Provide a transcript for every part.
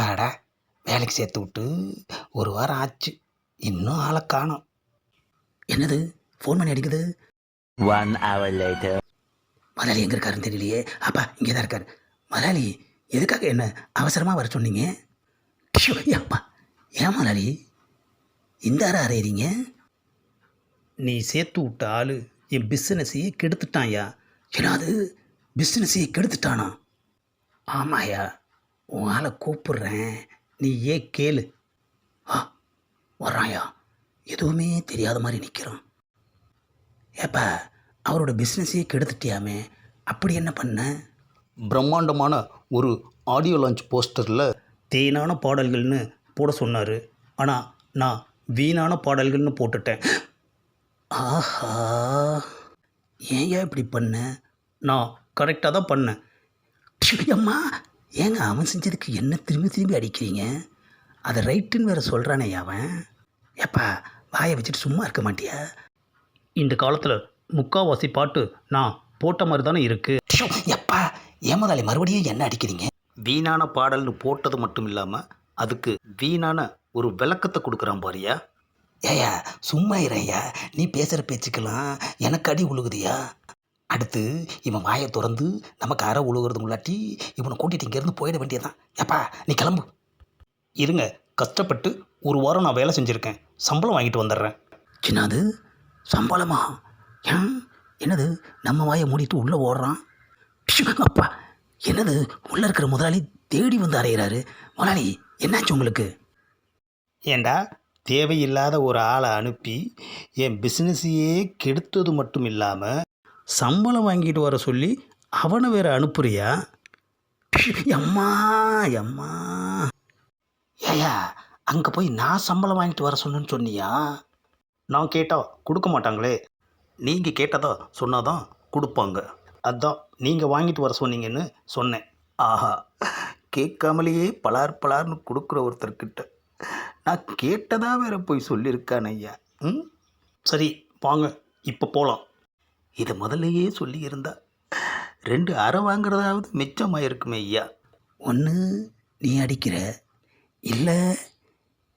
அப்பாடா வேலைக்கு சேர்த்து விட்டு ஒரு வாரம் ஆச்சு. இன்னும் ஆளை காணோம். என்னது? ஃபோன் பண்ணி அடிக்குது? One hour later. முதலாளி எங்கே இருக்காருன்னு தெரியலையே. அப்பா இங்கே தான் இருக்கார். முதலாளி எதுக்காக என்ன அவசரமாக வர சொன்னீங்க? அப்பா ஏன் முதலாளி? இந்த அறை அறையிறீங்க? நீ சேர்த்து விட்ட ஆள் என் பிஸ்னஸையே கெடுத்துட்டான்யா. ஏன்னாது பிஸ்னஸையே கெடுத்துட்டானா? ஆமாயா உன் ஆளை கூப்பிடுறேன். நீ ஏன் கேளு. ஆ வர்றான்யா எதுவுமே தெரியாத மாதிரி நிற்கிறான் ஏப்பா அவரோட பிஸ்னஸையே கெடுத்துட்டியாமே? அப்படி என்ன பண்ண? பிரம்மாண்டமான ஒரு ஆடியோ லான்ச் போஸ்டரில் தேனான பாடல்கள்னு போட சொன்னார். ஆனால் நான் வீணான பாடல்கள்னு போட்டுட்டேன். ஆஹா. ஏன் இப்படி பண்ண? நான் கரெக்டாக தான் பண்ணேன். அம்மா ஏங்க அவன் செஞ்சதுக்கு என்ன திரும்பி திரும்பி அடிக்கிறீங்க? அதை ரைட்டுன்னு வேற சொல்கிறானே அவன். ஏப்பா வாயை வச்சுட்டு சும்மா இருக்க மாட்டியா? இந்த காலத்தில் முக்காவாசி பாட்டு நான் போட்ட மாதிரி தானே இருக்குது எப்பா ஏமாதாளி மறுபடியும் என்ன அடிக்கிறீங்க? வீணான பாடல்னு போட்டது மட்டும் இல்லாமல் அதுக்கு வீணான ஒரு விளக்கத்தை கொடுக்குறான் பாரியா? ஏயா சும்மா இறையா நீ பேசுகிற பேச்சுக்கெல்லாம் எனக்கு அடி உழுகுதியா அடுத்து இவன் வாயை திறந்து நமக்கு அரை உழுகிறது முள்ளாட்டி இவனை கூட்டிகிட்டு இங்கேருந்து போயிட வேண்டியதான் ஏப்பா நீ கிளம்பு. இருங்க கஷ்டப்பட்டு ஒரு வாரம் நான் வேலை செஞ்சுருக்கேன். சம்பளம் வாங்கிட்டு வந்துடுறேன். என்னது? சம்பளமா? ஏன்? என்னது? நம்ம வாயை மூடிட்டு உள்ளே ஓடுறான்? அப்பா என்னது? உள்ளே இருக்கிற முதலாளி தேடி வந்து அறையிறாரு. முதலாளி என்னாச்சு உங்களுக்கு? ஏண்டா தேவையில்லாத ஒரு ஆளை அனுப்பி என் பிஸ்னஸையே கெடுத்தது மட்டும் இல்லாமல் சம்பளம் வாங்கிட்டு வர சொல்லி அவனை வேற அனுப்புறியா? எம்மா எம்மா. ஏயா அங்கே போய் நான் சம்பளம் வாங்கிட்டு வர சொன்னேன்னு சொன்னியா? நான் கேட்டால் கொடுக்க மாட்டாங்களே. நீங்கள் கேட்டதா சொன்னாதான் கொடுப்பாங்க. அதான் நீங்கள் வாங்கிட்டு வர சொன்னீங்கன்னு சொன்னேன். ஆஹா கேட்காமலேயே பலார் பலார்னு கொடுக்குற ஒருத்தர்கிட்ட. நான் கேட்டதாக வேற போய் சொல்லியிருக்கான் ஐயா ம்? சரி வாங்க இப்போ போகலாம் இதை முதல்லையே சொல்லியிருந்தா. ரெண்டு அரை வாங்குறதாவது மிச்சமாயிருக்குமே ஐயா. ஒன்று நீ அடிக்கிற இல்லை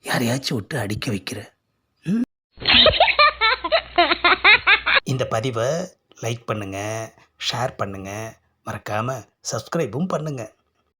யாரையாச்சும் விட்டு அடிக்க வைக்கிற? இந்த பதிவை லைக் பண்ணுங்கள் ஷேர் பண்ணுங்கள் மறக்காமல் சப்ஸ்கிரைபும் பண்ணுங்கள்